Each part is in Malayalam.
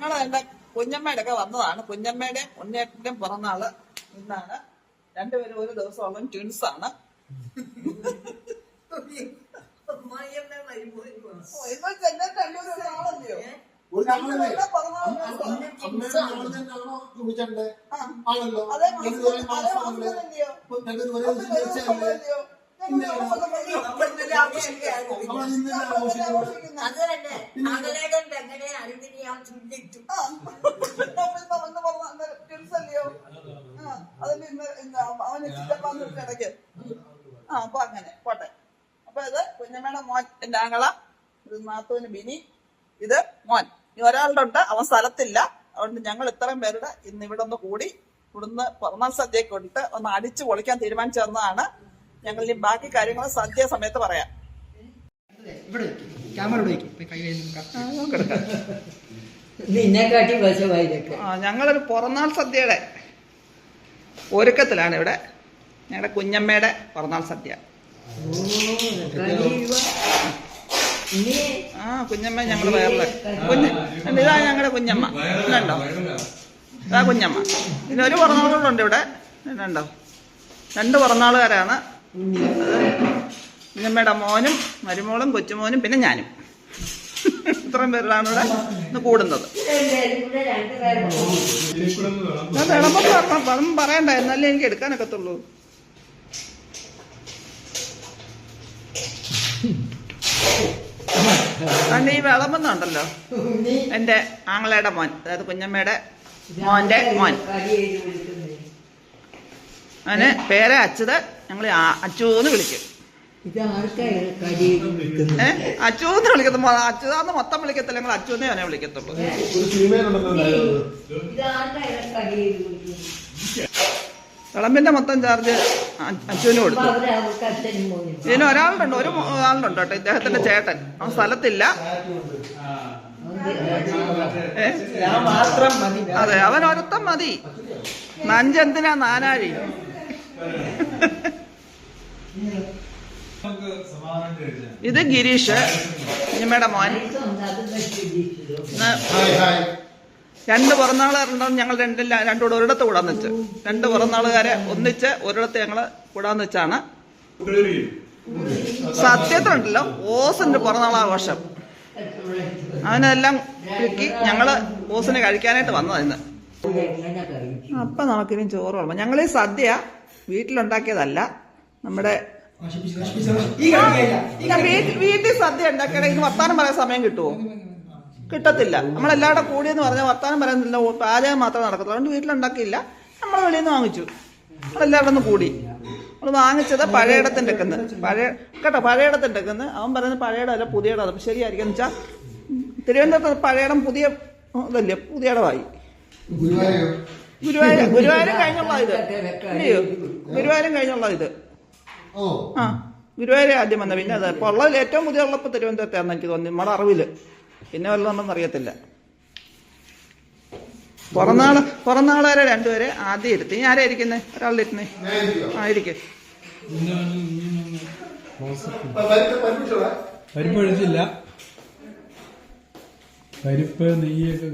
ഞങ്ങൾ എന്റെ കുഞ്ഞമ്മയുടെ ഒക്കെ വന്നതാണ്. കുഞ്ഞമ്മയുടെ ഉണ്ണേറ്റന്റെ പിറന്നാൾ ഇന്നാണ്. രണ്ടുപേരും ഒരു ദിവസമുള്ള ട്വിൻസ് ആണ്. ഞങ്ങൾ. ആണല്ലോ. അതേ തന്നെ ആ. പറഞ്ഞ അങ്ങനെ പോട്ടെ ബിനി ഇത് മോൻ ഇനി ഒരാളുടെ ഉണ്ട് അവൻ സ്ഥലത്തില്ല അതുകൊണ്ട് ഞങ്ങൾ ഇത്രയും പേരുടെ ഇന്ന് ഇവിടെ ഒന്ന് കൂടി ഇവിടുന്ന് പിറന്നാൾ സദ്യയൊക്കെ ഇട്ട് ഒന്ന് അടിച്ചു പൊളിക്കാൻ തീരുമാനിച്ചു തന്നതാണ് ഞങ്ങൾ ഇനി ബാക്കി കാര്യങ്ങൾ സദ്യ സമയത്ത് പറയാം. ഞങ്ങളൊരു പുറന്നാൾ സദ്യയുടെ ഒരുക്കത്തിലാണ് ഇവിടെ. ഞങ്ങളുടെ കുഞ്ഞമ്മയുടെ പിറന്നാൾ സദ്യ. ആ കുഞ്ഞമ്മ ഞങ്ങൾ വേറെ കുഞ്ഞ ഇതാ ഞങ്ങളുടെ കുഞ്ഞമ്മ. ഇതുണ്ടോ? ഇതാ കുഞ്ഞമ്മ. ഇതിനൊരു പിറന്നാളുകളുണ്ട് ഇവിടെ. ഇതുണ്ടോ? രണ്ട് പിറന്നാളുകാരാണ്. കുഞ്ഞമ്മയുടെ മോനും മരുമോളും കൊച്ചുമോനും പിന്നെ ഞാനും. ഇത്രയും പേരിലാണ് ഇവിടെ ഇന്ന് കൂടുന്നത്. ഇവിടെ രണ്ടുപേരും ഞാൻ വിളമ്പം പറഞ്ഞ പണം പറയണ്ട എന്നാലേ എനിക്ക് എടുക്കാനൊക്കത്തുള്ളൂ. അന്നെ ഈ വിളമ്പുന്നുണ്ടല്ലോ. എന്റെ ആങ്ങളയുടെ മോൻ അതായത് കുഞ്ഞമ്മയുടെ മോന്റെ മോൻ. അവന് പേരെ അച്ഛത് ഞങ്ങൾ അച്ചൂന്ന് വിളിക്കും. അച്ചൂന്ന് വിളിക്കത്തുമ്പോ അച്യുതാന്ന് മൊത്തം വിളിക്കത്തില്ല. ഞങ്ങൾ അച്ചൂന്നേ അവനെ വിളിക്കത്തുള്ളൂ. വിളമ്പിന്റെ മൊത്തം ചാർജ് അച്ചുവിന് കൊടുത്തു. ഇതിന് ഒരാളുണ്ട്. ഒരു ആളുണ്ട് കേട്ടോ. ഇദ്ദേഹത്തിന്റെ ചേട്ടൻ. അവൻ സ്ഥലത്തില്ല. ഏ? ഞാൻ മാത്രം മതി. അതെ അവൻ ഒരുത്തം മതി. നഞ്ചെന്തിനാ നാനാഴി? ഇത് ഗിരീഷ് നിമ്മയുടെ മോൻ. രണ്ട് പിറന്നാളുകാരുണ്ടെന്ന് ഞങ്ങൾ രണ്ടില്ല രണ്ടുകൂടെ ഒരിടത്ത് കൂടാന്ന് വെച്ച് രണ്ട് പിറന്നാളുകാരെ ഒന്നിച്ച് ഒരിടത്ത് ഞങ്ങൾ കൂടാന്ന് വെച്ചാണ് സത്യത്തിലുണ്ടല്ലോ ഓസിന്റെ പിറന്നാളാഘോഷം. അവനെല്ലാം ഒരുക്കി ഞങ്ങൾ ഓസിന് കഴിക്കാനായിട്ട് വന്നതാ ഇന്ന്. എങ്ങനെ കഴിച്ചു അപ്പൊ നമുക്കിനി ചോറ് വേണം ഞങ്ങൾ ഈ സദ്യ വീട്ടിലുണ്ടാക്കിയതല്ല. നമ്മുടെ വീട്ടിൽ സദ്യ ഉണ്ടാക്കണമെങ്കിൽ വർത്താനം പറയാൻ സമയം കിട്ടുമോ കിട്ടത്തില്ല. നമ്മളെല്ലാവരുടെ കൂടിയെന്ന് പറഞ്ഞാൽ വർത്താനം പറയുന്നില്ല പാചകം മാത്രമേ നടക്കത്തുള്ളൂ. അതുകൊണ്ട് വീട്ടിലുണ്ടാക്കിയില്ല. നമ്മൾ വെളിയിൽ നിന്ന് വാങ്ങിച്ചു. നമ്മളെല്ലാവരുടെ ഒന്ന് കൂടി. നമ്മൾ വാങ്ങിച്ചത് പഴയടത്തിന്റെ ഒക്കെ പഴയ കേട്ടോ പഴയടത്തിന്റെ ഒക്കെ അവൻ പറയുന്നത് പഴയടമല്ല പുതിയടം അപ്പം ശരിയായിരിക്കും. എന്ന് വെച്ചാൽ തിരുവനന്തപുരത്ത് പഴയടം പുതിയ ഇതല്ലേ പുതിയടമായി. ഗുരുവായൂർ. ഗുരുവായൂർ ഗുരുവായൂരും കഴിഞ്ഞുള്ള ഇത്. ഗുരുവായൂരും കഴിഞ്ഞുള്ള ഇത്. ആ ഗുരുവായൂർ ആദ്യം വന്ന. പിന്നെ അത് ഇപ്പോൾ ഉള്ളതിൽ ഏറ്റവും പുതിയ ഉള്ളപ്പോൾ തിരുവനന്തപുരത്താണെന്ന് എനിക്ക് തോന്നി. നമ്മുടെ അറിവിൽ പിന്നെ വല്ലതുണ്ടെന്ന് അറിയത്തില്ല. പുറന്നാൾ പുറന്നാളുകാരെ രണ്ടുപേരെ ആദ്യം ഇരുത്തി. ഞാൻ ആരാ ഇരിക്കുന്നത് ഒരാളുടെ ഇരുന്നേ. ആ ഇരിക്കെ. പരിപ്പ് പരിപ്പ് നെയ്യൊക്കെ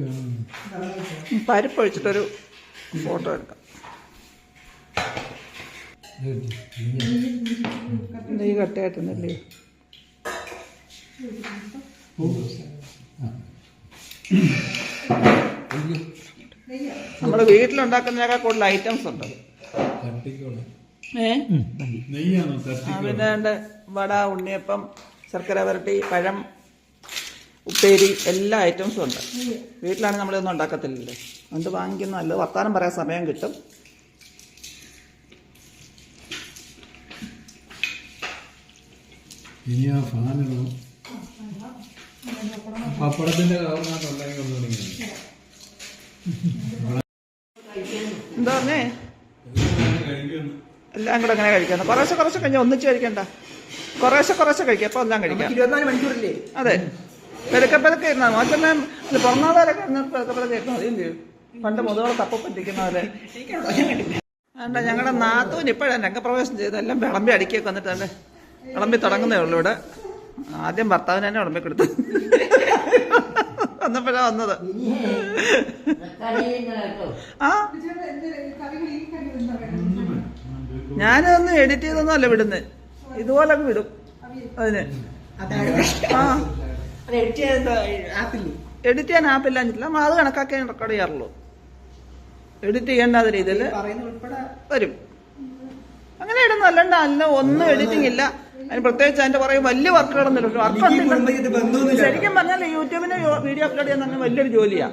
പരിപ്പ് ഒഴിച്ചിട്ടൊരു ഫോട്ടോ എടുക്കാം. നെയ്യ് കട്ടയായിട്ടുണ്ടല്ലേ നമ്മുടെ വീട്ടിലുണ്ടാക്കുന്നതിനേക്കാൾ കൂടുതൽ ഐറ്റംസ് ഉണ്ട്? തട്ടിക്കോളെ ഏ? നെയ്യാണോ ആ, തട്ടിക്കോളെ പിന്നെ വട ഉണ്ണിയപ്പം ശർക്കര വരട്ടി പഴം ഉപ്പേരി എല്ലാ ഐറ്റംസും ഉണ്ട്. വീട്ടിലാണെങ്കിൽ നമ്മളിതൊന്നും ഉണ്ടാക്കത്തില്ലല്ലോ. അതുകൊണ്ട് വാങ്ങിക്കുന്ന നല്ലത് വർത്താനം പറയാൻ സമയം കിട്ടും. ഇനി ആ ഫാൻ ഇടണം പപ്പടത്തിന്റെ കവർന്നാട്ടുണ്ടെങ്കിൽ ഉണ്ടാക്കി തുടങ്ങി എന്താ പറഞ്ഞേ? എല്ലാം കൂടെ അങ്ങനെ കഴിക്കാം കുറേശ്ശെ കുറേശ്ശെ കഴിഞ്ഞാൽ ഒന്നിച്ച് കഴിക്കണ്ട. കുറേശ്ശെ കുറേശ്ശെ കഴിക്കാം. അപ്പോൾ എല്ലാം കഴിക്കാം. ഇരുപത്തിനാല് മണിക്കൂറില്ലേ? അതെ. പെരുക്കെ പെരുക്കെ ഇരുന്നാൽ മാത്രമേ പിറന്നാളൊക്കെ പെരുക്കെ പെരുക്കെ ഇരുന്നാൽ മതി. പണ്ട് മുതലോടെ തപ്പ പറ്റിക്കുന്ന പോലെ വേണ്ട ഞങ്ങളുടെ നാത്തൂന് ഇപ്പോഴാണ് രംഗപ്രവേശം ചെയ്ത് എല്ലാം വിളമ്പി അടുക്കിയൊക്കെ വന്നിട്ട് തന്നെ വിളമ്പി തുടങ്ങുന്നേ ഉള്ളൂ ഇവിടെ. ആദ്യം ഭർത്താവിന് തന്നെ വിളമ്പി കൊടുത്തു. വന്നപ്പോഴാ വന്നത്. ആ? ഞാനതൊന്നും എഡിറ്റ് ചെയ്തൊന്നും അല്ല വിടുന്നത് ഇതുപോലെ അങ്ങ് വിടും അതിന്. ആ. എഡിറ്റ് ചെയ്യാൻ ആപ്പില്ല അത് കണക്കാക്കി റെക്കോർഡ് ചെയ്യാറുള്ളൂ. എഡിറ്റ് ചെയ്യേണ്ടാത്ത രീതിയിൽ വരും. അങ്ങനെ ഇടുന്നു അല്ലാണ്ട് അല്ല ഒന്നും എഡിറ്റിംഗ് ഇല്ല. അതിന് പ്രത്യേകിച്ച് അതിന്റെ പറയും വലിയ വർക്കുകളൊന്നും ഇല്ല വർക്ക്. ശരിക്കും പറഞ്ഞാൽ യൂട്യൂബിന് വീഡിയോ അപ്ലോഡ് ചെയ്യാൻ തന്നെ വലിയൊരു ജോലിയാ.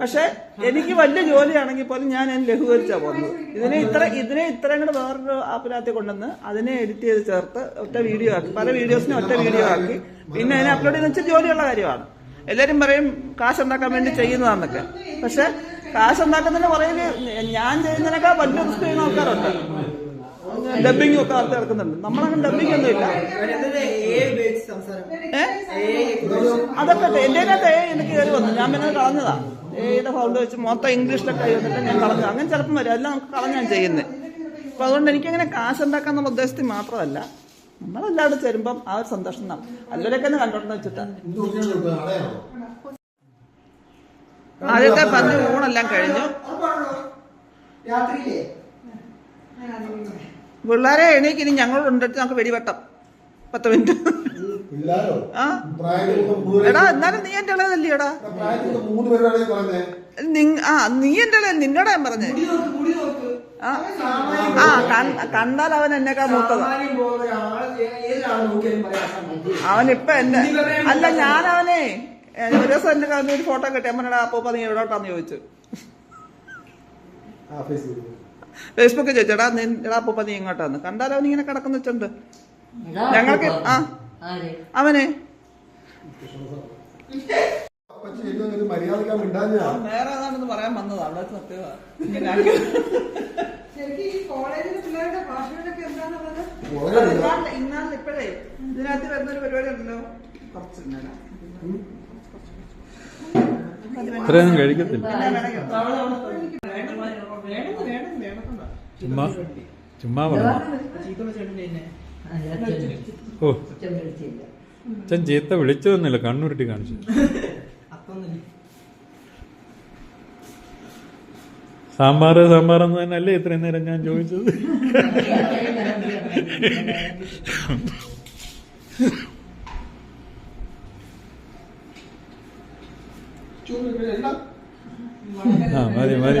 പക്ഷെ എനിക്ക് വലിയ ജോലിയാണെങ്കിൽ പോലും ഞാൻ അതിന് ലഘൂകരിച്ചാ പോകുന്നത്. ഇതിനെ ഇത്ര ഇതിനെ ഇത്രയും കൂടെ വേറൊരു ആപ്പിനകത്ത് കൊണ്ടുവന്ന് അതിനെ എഡിറ്റ് ചെയ്ത് ചേർത്ത് ഒറ്റ വീഡിയോ ആക്കി. പല വീഡിയോസിനെ ഒറ്റ വീഡിയോ ആക്കി. പിന്നെ അതിനെ അപ്ലോഡ് ചെയ്യുന്ന വെച്ചാൽ ജോലിയുള്ള കാര്യമാണ്. എല്ലാവരും പറയും കാശ് ഉണ്ടാക്കാൻ വേണ്ടി ചെയ്യുന്നതാന്നൊക്കെ. പക്ഷെ കാശ് ഉണ്ടാക്കുന്നതിന് പുറകിൽ ഞാൻ ചെയ്യുന്നതിനേക്കാൾ വലിയ റിസ്ക് ചെയ്യുന്ന ആൾക്കാരുണ്ട് ഡബിങ് ഒക്കെ ആൾക്കാർ ഇറക്കുന്നുണ്ട്. നമ്മളങ്ങനെ ഡബിങ് ഒന്നും ഇല്ല. അതൊക്കെ എന്റെ അകത്ത് എനിക്ക് കയറി വന്നു. ഞാൻ പിന്നെ കളഞ്ഞതാ. ഏയുടെ ഫൗണ്ട് വെച്ച് മൊത്തം ഇംഗ്ലീഷിലൊക്കെ കൈ വന്നിട്ട് ഞാൻ കളഞ്ഞു അങ്ങനെ ചിലപ്പം വരും. എല്ലാം നമുക്ക് കളഞ്ഞാൻ ചെയ്യുന്നത് അപ്പൊ അതുകൊണ്ട് എനിക്കങ്ങനെ കാശ് ഉണ്ടാക്കാന്നുള്ള ഉദ്ദേശത്തിൽ മാത്രമല്ല. നമ്മളെല്ലാവരും ചേരുമ്പം ആ ഒരു സന്തോഷം തന്നെ അല്ലവരൊക്കെ ഒന്ന് കണ്ടോണ്ടെന്ന് വെച്ചിട്ടാ. എന്ത് കുട്ടിയാണ് ഇപ്പൊ അടയാണോ ആദ്യത്തെ പന്ത് ഊണെല്ലാം കഴിഞ്ഞു. രാത്രിയിലേ? പിള്ളേരെ എണീക്ക് ഇനി ഞങ്ങളുണ്ട് നമുക്ക് വെടിവട്ടം. പത്ത് മിനിറ്റ്. ആ. എടാ എന്നാലും നീ എന്റെ ഇളയതല്ലേ എടാ? ആ നീ എന്റെ ഇളയ നിന്നോടാ ഞാൻ പറഞ്ഞേ. ആ. കണ്ടാൽ അവൻ എന്നെക്കാ മൂത്തതാ അവനിപ്പൊ എന്നെ അല്ല ഞാൻ അവനെ ഒരു ദിവസം എന്റെ കാണുന്ന ഒരു ഫോട്ടോ കിട്ടി. അമ്മയുടെ അപ്പൂപ്പ നീ എവിടോട്ടാന്ന് ചോദിച്ചു. ഫേസ്ബുക്കിൽ ചോദിച്ചടാ എടാ അപ്പൂപ്പ നീ ഇങ്ങോട്ടാന്ന് കണ്ടാൽ അവൻ ഇങ്ങനെ കിടക്കുന്ന വെച്ചുണ്ട് ഞങ്ങൾക്ക് ആ. ആര്? അവനെ? അപ്പച്ചി ഏറ്റവും ഒരു മര്യാദക്കാൻ മിണ്ടാഞ്ഞാ വേറെ ഏതാണെന്ന് പറയാൻ വന്നതാണ് അവിടെ ശരിക്കും ഈ കോളേജിലെ പിള്ളേരുടെ ഭാഷകളൊക്കെ ഇപ്പോഴേ ഇതിനകത്ത് വരുന്ന ഒരു പരിപാടി ഉണ്ടല്ലോ. കുറച്ച്. ഇത്രയൊന്നും കഴിക്കത്തില്ല. ചുമ്മാ ചുമ്മാ. ഓ അച്ഛൻ ചീത്ത വിളിച്ചതൊന്നുമില്ല കണ്ണുരുട്ടി കാണിച്ചു സാമ്പാറ് സാമ്പാർ സാമ്പാർ എന്ന് തന്നെ അല്ലേ ഇത്രയും നേരം ഞാൻ ചോദിച്ചത് ആ മതി മതി.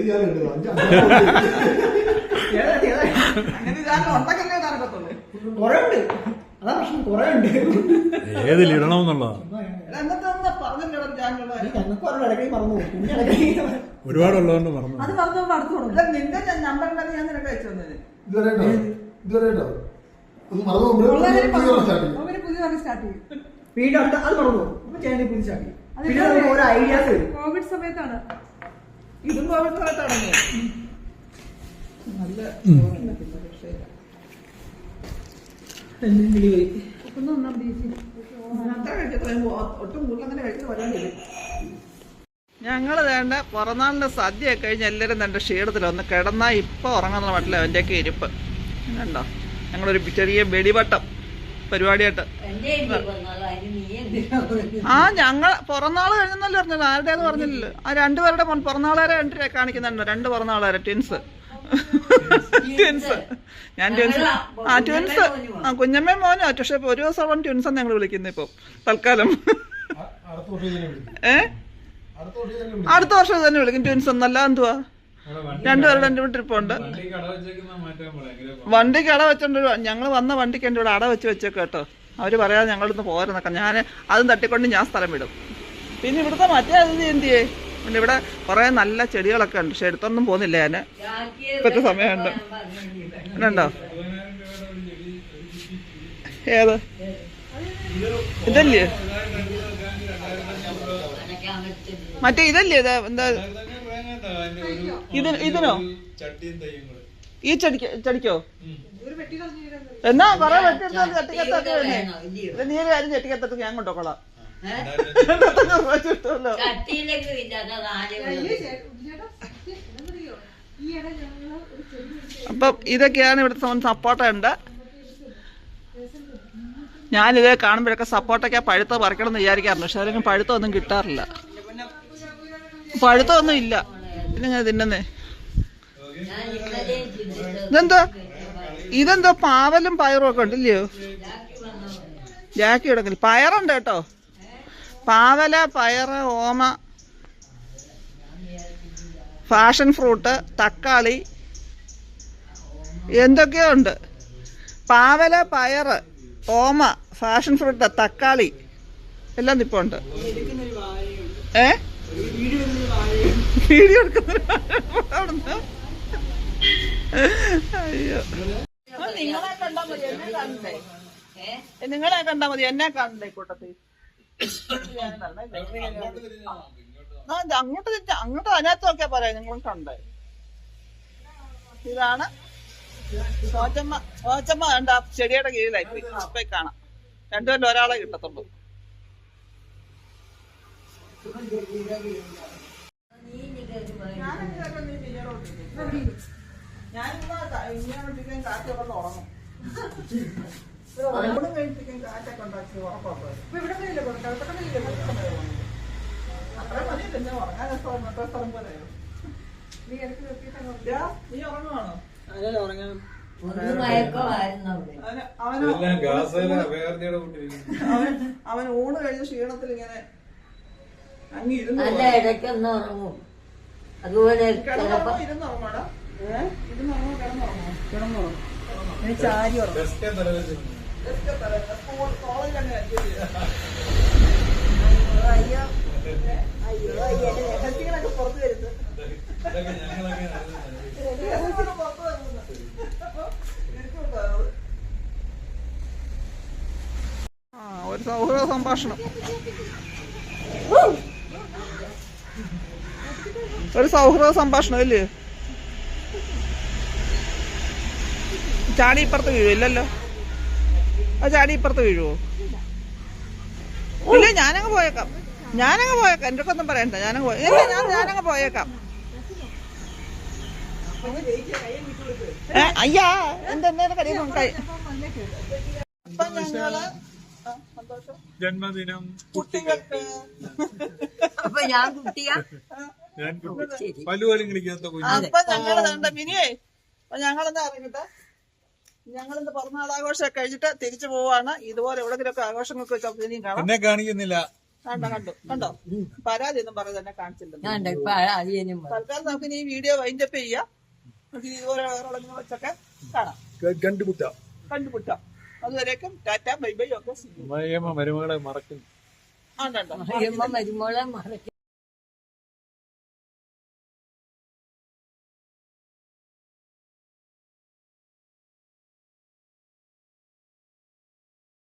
പിന്നെ ഇടയ്ക്ക് ഒരുപാടുള്ളതുകൊണ്ട് പറഞ്ഞു അത് പറഞ്ഞപ്പോൾ അടുത്ത് കൊടുക്കും. നിന്റെ നമ്പർ ഞാൻ നിനക്ക് അയച്ചു തന്നേനെ ഇതുവരെ ഇതുവരെ ഉണ്ടോ മറന്നു സ്റ്റാർട്ട് പുതിയ സ്റ്റാർട്ട് ചെയ്യും. വീണ്ടും അത് മറന്നു പോകും. അപ്പൊ പുതിയ പുതിച്ചാക്കി അത് പിന്നെ നമുക്ക് ഓരോ ഐഡിയാസ് കോവിഡ് സമയത്താണ്. ഇതും സമയത്ത് തുടങ്ങി. നല്ല ഒന്നും ഒന്നാം ബീച്ച് അത്ര കഴിക്കത്രയും ഒട്ടും കൂടുതൽ അങ്ങനെ കഴിക്കുന്ന വരാണ്ടില്ല ഞങ്ങൾ വേണ്ട പിറന്നാളിന്റെ സദ്യ കഴിഞ്ഞ് എല്ലാരും തന്റെ ക്ഷീണത്തിൽ ഒന്ന് കിടന്നാ ഇപ്പൊ ഉറങ്ങുന്ന മട്ടില്ല അവന്റെയൊക്കെ ഇരിപ്പ്. കണ്ടോ? ഞങ്ങളൊരു ചെറിയ വെടിവട്ടം. പരിപാടിയായിട്ട്. ആ ഞങ്ങൾ പിറന്നാൾ കഴിഞ്ഞെന്നല്ലേ പറഞ്ഞത്. ആരുടേന്ന് പറഞ്ഞില്ലല്ലോ. ആ രണ്ടുപേരുടെ പുറന്നാളുകാരെ രണ്ട് കാണിക്കുന്നുണ്ട്. രണ്ട് പിറന്നാളുകാരെ ട്വിൻസ്. ട്വിൻസ്. ഞാൻ ട്വിൻസ്. ആ ട്വിൻസ്. ആ കുഞ്ഞമ്മയും മോനും. പക്ഷെ ഇപ്പൊ ഒരു ദിവസം അവൻ ട്വിൻസ് ഞങ്ങൾ വിളിക്കുന്നത് ഇപ്പൊ. തൽക്കാലം. അടുത്ത വർഷം ഇതിനെ ഏ? അടുത്ത വർഷം തന്നെ വിളിക്കും. ട്വിൻസ് എന്നല്ല എന്തുവാ? രണ്ടുപേരുടെ എന്റെ ട്രിപ്പുണ്ട് വണ്ടിക്ക് അട വെച്ചോണ്ട് ഞങ്ങൾ വന്ന വണ്ടിക്ക് എന്റെ ഇവിടെ അട വെച്ച് വെച്ചേക്ക് കേട്ടോ. അവർ പറയാതെ ഞങ്ങളിടുന്ന് പോരുന്നൊക്കെ. ഞാൻ അതും തട്ടിക്കൊണ്ട് ഞാൻ സ്ഥലം വിടും. പിന്നെ ഇവിടുത്തെ മറ്റേ അതിഥി എന്തിയേ? പിന്നെ ഇവിടെ കുറേ നല്ല ചെടികളൊക്കെ ഉണ്ട്. പക്ഷെ എടുത്തൊന്നും പോകുന്നില്ല ഞാൻ. ഇപ്പത്തെ സമയമുണ്ട്. ഉണ്ടോ? ഏത്? ഇതല്ലേ? മറ്റേ ഇതല്ലേ ഇത്? എന്താ? ഇതിന് ഇതിനോ? ഈ ചെടിക്ക് ചടിക്കോ? എന്നാ പറയാ വെട്ടിയെടുത്താൽ ചട്ടിക്കത്തൊക്കെ? ഇത് നീ ഒരു കാര്യം ചട്ടിക്കത്തൊക്കെ ഞാൻ കൊണ്ടോക്കോളാം. അപ്പം ഇതൊക്കെയാണ് ഇവിടുത്തെ സംബന്ധിച്ച് സപ്പോർട്ട ഉണ്ട്. ഞാനിത് കാണുമ്പോഴൊക്കെ സപ്പോർട്ടൊക്കെ പഴുത്ത പറിക്കണം എന്ന് വിചാരിക്കാറുണ്ട്. പക്ഷെ അതിലൊന്നും പഴുത്തൊന്നും കിട്ടാറില്ല. പഴുത്തൊന്നും ഇല്ല. ഞാൻ തിന്നുന്നേ? ഇതെന്തോ? ഇതെന്തോ പാവലും പയറും ഒക്കെ ഉണ്ടല്ലയോ? ജാക്കി കിടക്കില്ല പയറുണ്ട് കേട്ടോ. പാവല പയറ് ഓമ ഫാഷൻ ഫ്രൂട്ട് തക്കാളി എന്തൊക്കെയോ ഉണ്ട്. പാവല പയറ് ഓമ ഫാഷൻ ഫ്രൂട്ട് തക്കാളി എല്ലാം നിപ്പുണ്ട് ഏ? വീഡിയോ എടുക്കുന്ന അയ്യോ. നിങ്ങളെ കണ്ടാ മതി എന്നെ കാണണ്ടേ? നിങ്ങളെ കണ്ടാ മതി എന്നെ കാണണ്ടേ കൂട്ടത്തിൽ അങ്ങോട്ട് തിരിച്ച അങ്ങോട്ട് അതിനകത്ത് നോക്കിയാ പറയാം നിങ്ങളും കണ്ടേ. ഇതാണ്. ഓച്ചമ്മ ഓച്ചമ്മ കണ്ട ചെടിയുടെ കീഴിലായി പോയി കാണാം. രണ്ടുപേരും ഒരാളെ കിട്ടത്തുള്ളൂ നീ നിൽക്കരുത് പോയി. ഞാനിങ്ങനെ കാറ്റൊക്കെ തുടങ്ങും കഴിപ്പിക്കും കാറ്റൊക്കെ ഉണ്ടാക്കി ഉറപ്പൊക്കെ ഇപ്പൊ ഇവിടെ മതി പിന്നെ ഉറങ്ങാൻ മറ്റേ സ്ഥലം പോലെ നീ ഇടയ്ക്ക് നിർത്തിയിട്ട് അങ്ങ് നീ ഉറങ്ങുവാണോ അവൻ അവൻ ഊണ് കഴിഞ്ഞ ക്ഷീണത്തിൽ ഇങ്ങനെ അങ്ങ് അല്ല ഇടയ്ക്കൊന്ന് ഉറങ്ങും. അതുപോലെ അയ്യോ അയ്യോ പുറത്ത് ഒരു സൗഹൃദ സംഭാഷണം. ഒരു സൗഹൃദ സംഭാഷണം അല്ലേ? ചാടി ഇപ്പുറത്ത് വീഴുമോ ഇല്ലല്ലോ. ആ ചാടി ഇപ്പുറത്ത് വീഴുവോ? ഇല്ല ഞാനങ്ങ് പോയേക്കാം. ഞാനങ്ങ് പോയേക്കാം. എന്റെ ഒന്നും പറയണ്ട. ഞാനങ്ങ് പോയ ഇല്ല ഞാൻ ഞാനങ്ങ് പോയേക്കാം. അയ്യാ അയ്യാ എന്നെ കഴിയുന്നു കൈ അപ്പൊ ഞങ്ങൾ സന്തോഷം ജന്മദിനം കുട്ടികൾക്ക്. അപ്പൊ ഞാൻ കുട്ടിയാ? ഞാൻ പല്ലുപോലും കളിക്കാത്ത കുഞ്ഞു അപ്പൊ ഞങ്ങൾ കണ്ട മിനിയേ അപ്പൊ ഞങ്ങളെന്താ അറിയട്ടെ ഞങ്ങളിന്ന് പിറന്നാളാഘോഷം കഴിഞ്ഞിട്ട് തിരിച്ചു പോവാണ്. ഇതുപോലെ എവിടെങ്കിലൊക്കെ ആഘോഷങ്ങൾക്ക് വെച്ചാൽ ഇനിയും കാണാം. എന്നെ കാണിക്കുന്നില്ല. കണ്ടോ കണ്ടു കണ്ടോ? പരാതി ഒന്നും പറഞ്ഞു തന്നെ കാണിച്ചില്ല തൽക്കാലം നമുക്ക് ഇനി ഈ വീഡിയോ വൈൻഡപ്പ് ചെയ്യാം. നമുക്ക് ഇതുപോലെ വേറെ എവിടെയെങ്കിലും വെച്ചൊക്കെ കാണാം. കണ്ടുമുട്ട. കണ്ടുപിട്ടാം അതുവരേക്കും ടാറ്റ ബൈ ബൈ ഒക്കെ മരുമകളെ മറക്കുന്നു ആണ്ടോ മരുമോളെ മറക്കും.